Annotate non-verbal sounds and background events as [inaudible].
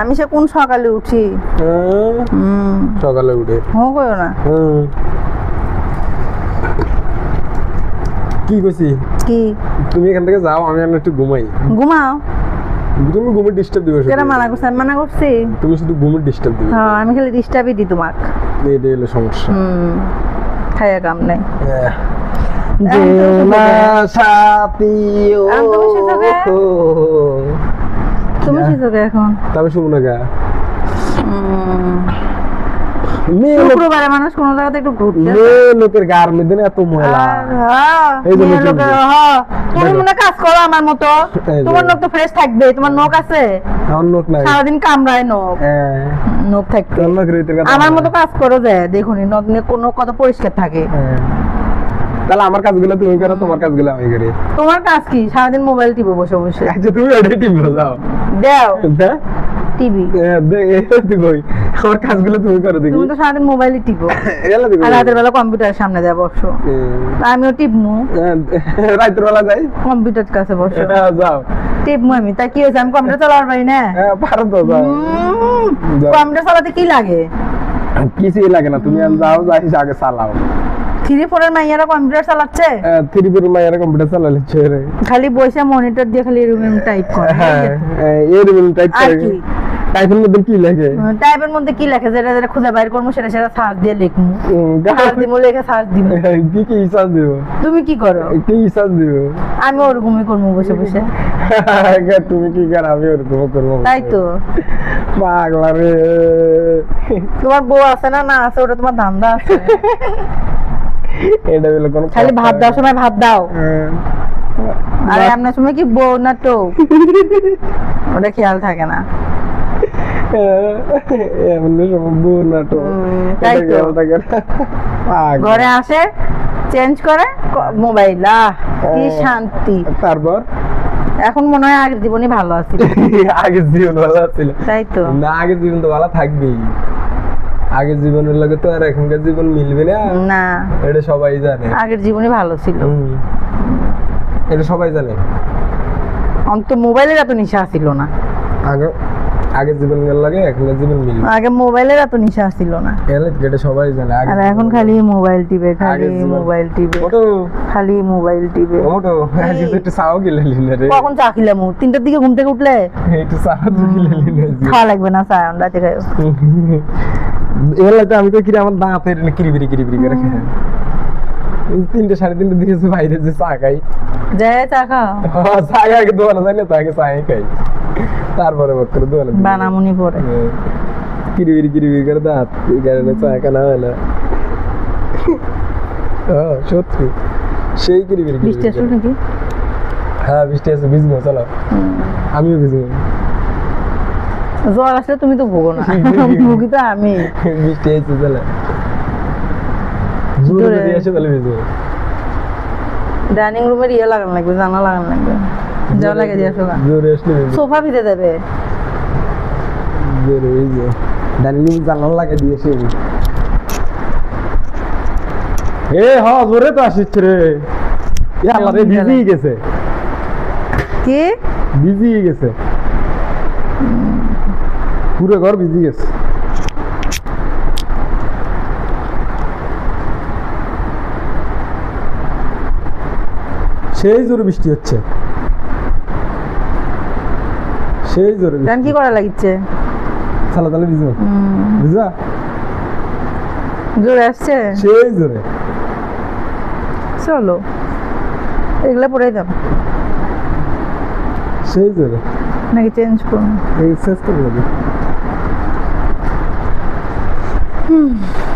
আমি সে কোন সকালে উঠি? হ্যাঁ, সকালে উঠে। হো কইও না। কি কইছি? কি? তুমি এখান থেকে যাও আমি একটু ঘুমাই। ঘুমাও। তুমি ঘুমের ডিস্টার্ব দিবে। কেন মানা করছে আমি মানা করছি? তুমি শুধু ঘুমের ডিস্টার্ব দিবে। হ্যাঁ আমি খালি ডিস্টার্বই দিই তোমাক। এটাই হলো সমস্যা। হুম। খাইয়া কাম নাই। যেও না সাথী ও তুমি এখন? তবে শুভ না গা। উম, মেয়ে লোক শুক্রবারে মানুষ কোন জায়গাতে একটু ঘুরতে মেয়ে লোকের গার মধ্যে এত ময়লা। হ্যাঁ, এই জন্য তুমি- লোকের, হ্যাঁ। মনে কাজ করো আমার মতো। তোমার নখ তো ফ্রেশ থাকবে তোমার নখ আছে? আমার নোক নাই। সারাদিন কামড়ায় নখ। নখ থাকবে। আমার মতো কাজ করো যে দেখুন নখ নিয়ে কোনো কত পরিষ্কার থাকে। তাহলে আমার কাজগুলো তুমি করো তোমার কাজগুলো আমি করি। তোমার কাজ কি? সারাদিন মোবাইল টিপে বসে বসে। আচ্ছা তুমি ওটাই টিপ যাও দেও? টিভি কই। আমার কাজগুলো তুমি করো দেখি। তুমি তো সারাদিন টিপো। আর রাতের বেলা কম্পিউটারের সামনে দেয় বসো। আমিও টিপমু। রাতের বেলা যাই। কম্পিউটার কাছে বসো। যাও। টিপমু আমি। তা কি হয়েছে? আমি কম্পিউটার চালাবার পারি না? হ্যাঁ পারো তো যাও। কম্পিউটার চালাতে কি লাগে? কিছুই লাগে না। তুমি যাও যাই আগে চালাও। থ্রি ফোরের মাইয়ারা কম্পিউটার চালাচ্ছে? থ্রি ফোর মায়ের কম্পিউটার চালালে ছেড়ে খালি বসে মনিটর দিয়ে খালি এরকম টাইপ করে হ্যাঁ এর টাইপ করে। টাইপের মধ্যে কি লাগে টাইপের মধ্যে কি লেখে? যেটা যেটা খুঁজে বাইর করব সেটা সেটা সার্চ দিয়ে লিখব। সার্চ দিব লেখে সার্চ দিব। কি কি ইসাজ দিব? তুমি কি করো? কি ইসাজ দিব? আমি ওরকমই করব বসে বসে। [laughs] তুমি কি কর? আমি ওরকম করব তাই তো। পাগলা রে। তোমার বউ আছে না? না আছে ওটা তোমার ধান্দা আছে। [laughs] এটা হলো কোন খালি ভাত দাও সময় ভাত দাও। হ্যাঁ। আর সময় কি বউ না তো? [laughs] ওটা খেয়াল থাকে না? পাগল। ঘরে আসে চেঞ্জ করে মোবাইল আহ কি শান্তি। তারপর? এখন মনে হয় আগের জীবনই ভালো আছে [laughs] আগের জীবন ভালো ছিল তাই তো। না আগের জীবন তো ভালো থাকবেই। আগের জীবনের লাগে তো আর এখনকার জীবন মিলবে না। না। এটা সবাই জানে। আগের জীবনই ভালো ছিল। এটা সবাই জানে। অন্ত মোবাইলের এত নিশা ছিল না। আগে আগের জীবন গেল লাগে এখনকার জীবন মিলবে। আগে মোবাইলের এত নিশা ছিল না। এলে এটা সবাই জানে আর এখন খালি মোবাইল টিপে খালি মোবাইল টিপে ওটো খালি মোবাইল টিপে। ওটো আজকে তো একটু চাও গেলে লিনে রে। কখন চা খিলাম? তিনটার দিকে ঘুম থেকে উঠলে? একটু চাও গেলে লিনে খাওয়া লাগবে না চা রাতে খাই আমি তো কিরে আমার দাঁতের কিরিবিরি কিরিবিরি করে খাই তিনটে সাড়ে তিনটে বাইরে যে চা খাই। যায় চা খাও? হ্যাঁ, চা আগে না তো আগে চাই খাই। তারপরে বক করে বানামুনি পরে। হ্যাঁ। কিরিবিরি কিরিবিরি করে দাঁত এই কারণে চা কেনা হয় না। হ্যাঁ সত্যি। সেই কিরিবিরি বৃষ্টি আসলো নাকি? হ্যাঁ বৃষ্টি আছে ভিজবো চলো। আমিও ভিজবো। জ্বর আসলে তুমি তো ভোগো না। [laughs] ভুগি তো আমি বৃষ্টি জোরে। আসে তাহলে ডাইনিং রুমের ইয়ে লাগানো লাগবে জানা লাগানো লাগবে লাগে দিয়ে আসো জোরে আসলে সোফা ভিজে জোরে ভিজবো ডাইনিং জানালা লাগে দিয়েছে এ হ জোরে তো আসিস রে এ আল্লাহ রে বিজি গেছে। কি? বিজি গেছে। পুরো ঘর বিজি গেছে। সেই জোরে বৃষ্টি হচ্ছে। সেই জোরে গান কি করা লাগিচ্ছে চালা তাহলে ভিজবো বুঝলা জোরে আসছে? সেই জোরে। চলো এগুলো পরে দাও সেই জোরে। নাকি চেঞ্জ করুন এই শেষ করে দেবে Hmm.